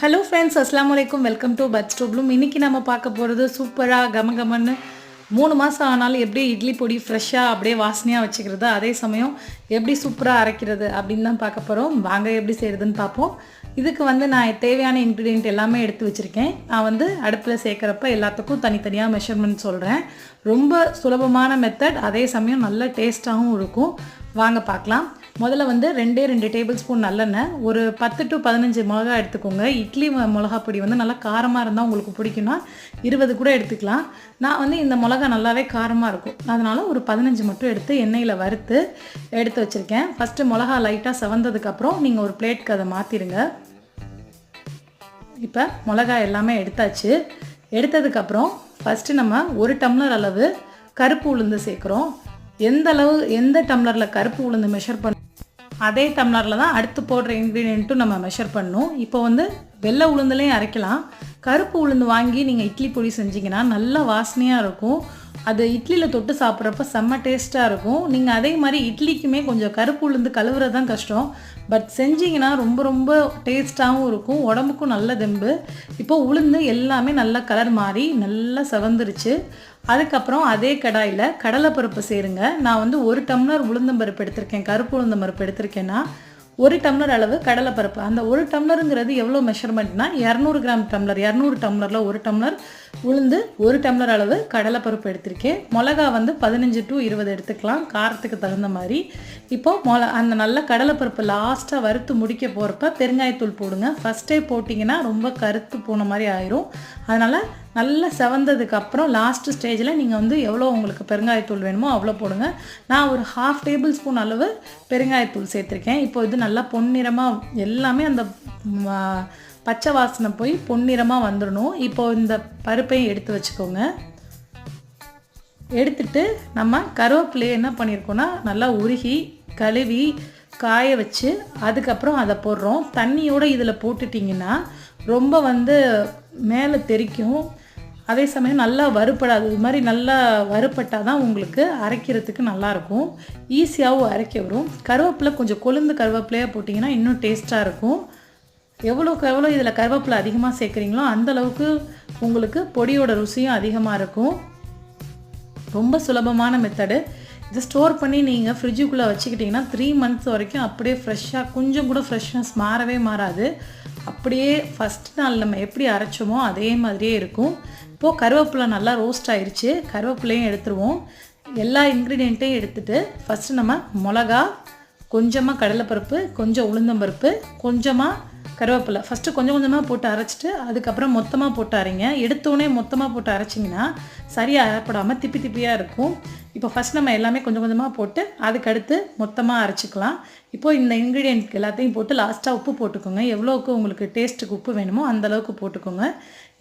Hello friends அஸ்லாம் வலைக்கும் welcome to but ஸ்டோப்லும் இன்றைக்கி நம்ம பார்க்க போகிறது சூப்பராக கம கமன்னு மூணு மாதம் ஆனாலும் எப்படி இட்லி பொடி ஃப்ரெஷ்ஷாக அப்படியே வாசனையாக வச்சுக்கிறது அதே சமயம் எப்படி சூப்பராக அரைக்கிறது அப்படின்னு தான் பார்க்க போகிறோம் வாங்க எப்படி செய்கிறதுன்னு பார்ப்போம். இதுக்கு வந்து நான் தேவையான இன்க்ரீடியன்ட் எல்லாமே எடுத்து வச்சுருக்கேன். நான் வந்து அடுப்பில் சேர்க்குறப்ப எல்லாத்துக்கும் தனித்தனியாக மெஷர்மெண்ட் சொல்கிறேன் ரொம்ப சுலபமான மெத்தட் அதே சமயம் நல்ல டேஸ்ட்டாகவும் இருக்கும். வாங்க பார்க்கலாம். முதல்ல வந்து ரெண்டே ரெண்டு டேபிள் ஸ்பூன் நல்லெண்ணெய் ஒரு பத்து டு பதினஞ்சு மிளகா எடுத்துக்கோங்க. இட்லி மிளகா பொடி வந்து நல்லா காரமாக இருந்தால் உங்களுக்கு பிடிக்கும்னா இருபது கூட எடுத்துக்கலாம். நான் வந்து இந்த மிளகா நல்லாவே காரமாக இருக்கும். அதனால் ஒரு பதினஞ்சு மட்டும் எடுத்து எண்ணெயில் வறுத்து எடுத்து வச்சுருக்கேன். ஃபஸ்ட்டு மிளகா லைட்டாக செவந்ததுக்கப்புறம் நீங்கள் ஒரு பிளேட்க்கு அதை மாற்றிடுங்க இப்போ மிளகா எல்லாமே எடுத்தாச்சு. எடுத்ததுக்கப்புறம் ஃபஸ்ட்டு நம்ம ஒரு டம்ளர் அளவு கருப்பு உளுந்து சேர்க்குறோம். எந்த அளவு எந்த டம்ளரில் கருப்பு உளுந்து மெஷர் பண்ண அதே டம்ளரில் தான் அடுத்து போடுற இன்க்ரீடியண்ட்டும் நம்ம மெஷர் பண்ணணும் இப்போ வந்து வெள்ளை உளுந்துலேயும் அரைக்கலாம். கருப்பு உளுந்து வாங்கி நீங்கள் இட்லி பொடி செஞ்சீங்கன்னா நல்ல வாசனையாக இருக்கும். அது இட்லியில் தொட்டு சாப்பிட்றப்ப செம்ம டேஸ்ட்டாக இருக்கும். நீங்கள் அதே மாதிரி இட்லிக்குமே கொஞ்சம் கருப்பு உளுந்து கழுவுறது தான் கஷ்டம். பட் செஞ்சீங்கன்னா ரொம்ப ரொம்ப டேஸ்ட்டாகவும் இருக்கும். உடம்புக்கும் நல்ல தெம்பு. இப்போ உளுந்து எல்லாமே நல்லா கலர் மாறி நல்லா செவந்துருச்சு. அதுக்கப்புறம் அதே கடாயில் கடலைப்பருப்பு சேருங்க. நான் வந்து ஒரு டம்ளர் உளுந்தம்பருப்பு எடுத்திருக்கேன். கருப்பு உளுந்தம்பருப்பு எடுத்திருக்கேன்னா ஒரு டம்ளர் அளவு கடலைப்பருப்பு. அந்த ஒரு டம்ளருங்கிறது எவ்வளோ மெஷர்மெண்ட்னா இரநூறு கிராம் டம்ளர் இரநூறு டம்ளரில் ஒரு டம்ளர் உளுந்து ஒரு டம்ளர் அளவு கடலைப்பருப்பு எடுத்திருக்கேன். மிளகா வந்து பதினஞ்சு டு இருபது எடுத்துக்கலாம். காரத்துக்கு தகுந்த மாதிரி. இப்போது மொள அந்த நல்ல கடலைப்பருப்பு லாஸ்ட்டாக வறுத்து முடிக்க போகிறப்ப பெருங்காயத்தூள் போடுங்க. ஃபஸ்ட்டே போட்டிங்கன்னா ரொம்ப கருத்து போன மாதிரி ஆயிரும். அதனால் நல்லா செவந்ததுக்கு அப்புறம் லாஸ்ட் ஸ்டேஜில் நீங்கள் வந்து எவ்வளோ உங்களுக்கு பெருங்காயத்தூள் வேணுமோ அவ்வளோ போடுங்க. நான் ஒரு ஹாஃப் டேபிள் ஸ்பூன் அளவு பெருங்காயத்தூள் சேர்த்துருக்கேன். இப்போ இது நல்லா பொன்னிறமாக எல்லாமே அந்த பச்சை வாசனை போய் பொன்னிறமாக வந்துடணும். இப்போ இந்த பருப்பையும் எடுத்து வச்சுக்கோங்க. எடுத்துட்டு நம்ம கருவேப்பிலையை என்ன பண்ணியிருக்கோன்னா நல்லா உருகி கழுவி காய வச்சு அதுக்கப்புறம் அதை போடுறோம். தண்ணியோடு இதில் போட்டுட்டிங்கன்னா ரொம்ப வந்து மேலே தெறிக்கும் அதே சமயம் நல்லா வறுப்படாது இது மாதிரி நல்லா வறுப்பட்டால் தான் உங்களுக்கு அரைக்கிறதுக்கு நல்லாயிருக்கும். ஈஸியாகவும் அரைக்க வரும். கருவேப்பிலை கொஞ்சம் கொழுந்து கருவேப்பிலையாக போட்டிங்கன்னா இன்னும் டேஸ்ட்டாக இருக்கும். எவ்வளோக்கு எவ்வளோ இதில் கருவேப்பிலை அதிகமாக சேர்க்குறீங்களோ அந்த அளவுக்கு உங்களுக்கு பொடியோட ருசியும் அதிகமாக இருக்கும். ரொம்ப சுலபமான மெத்தடு இதை ஸ்டோர் பண்ணி நீங்கள் ஃப்ரிட்ஜுக்குள்ளே வச்சுக்கிட்டிங்கன்னா த்ரீ மந்த்ஸ் வரைக்கும் அப்படியே ஃப்ரெஷ்ஷாக கொஞ்சம் கூட ஃப்ரெஷ்னஸ் மாறவே மாறாது. அப்படியே ஃபஸ்ட் நாள் நம்ம எப்படி அரைச்சோமோ அதே மாதிரியே இருக்கும். இப்போது கருவேப்பிலை நல்லா ரோஸ்ட் ஆயிடுச்சு கருவேப்பிலையும் எடுத்துருவோம். எல்லா இன்க்ரீடியண்ட்டையும் எடுத்துட்டு ஃபஸ்ட்டு நம்ம மிளகா கொஞ்சமாக கடலைப்பருப்பு கொஞ்சம் உளுந்தம்பருப்பு கொஞ்சமாக கருவேப்பிலை. ஃபஸ்ட்டு கொஞ்சம் கொஞ்சமாக போட்டு அரைச்சிட்டு அதுக்கப்புறம் மொத்தமாக போட்டு அரைங்க. எடுத்தோடனே மொத்தமாக போட்டு அரைச்சிங்கன்னா சரியாக அரைப்படாமல் திப்பி திப்பியாக இருக்கும். இப்போ ஃபஸ்ட் நம்ம எல்லாமே கொஞ்சம் கொஞ்சமாக போட்டு அதுக்கடுத்து மொத்தமாக அரைச்சிக்கலாம். இப்போது இந்த இன்க்ரீடியன்ட் எல்லாத்தையும் போட்டு லாஸ்ட்டாக உப்பு போட்டுக்கோங்க. எவ்வளோக்கு உங்களுக்கு டேஸ்ட்டுக்கு உப்பு வேணுமோ அந்த அளவுக்கு போட்டுக்கோங்க.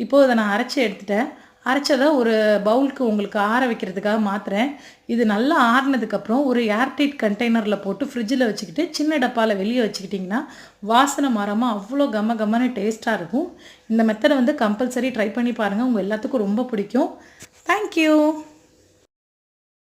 இப்போது இதை நான் அரைச்சி எடுத்துட்டேன். அரைச்சதை ஒரு பவுலுக்கு உங்களுக்கு ஆற வைக்கிறதுக்காக மாற்றுறேன் இது நல்லா ஆறுனதுக்கப்புறம் ஒரு ஏர்டைட் கண்டெய்னரில் போட்டு ஃப்ரிட்ஜில் வச்சுக்கிட்டு சின்ன டப்பாவில் வெளியே வச்சுக்கிட்டிங்கன்னா வாசனை மாறாமல் அவ்வளோ கம கமன்னு டேஸ்ட்டாக இருக்கும். இந்த மெத்தடை வந்து கம்பல்சரி ட்ரை பண்ணி பாருங்கள் உங்கள் எல்லாத்துக்கும் ரொம்ப பிடிக்கும். தேங்க்யூ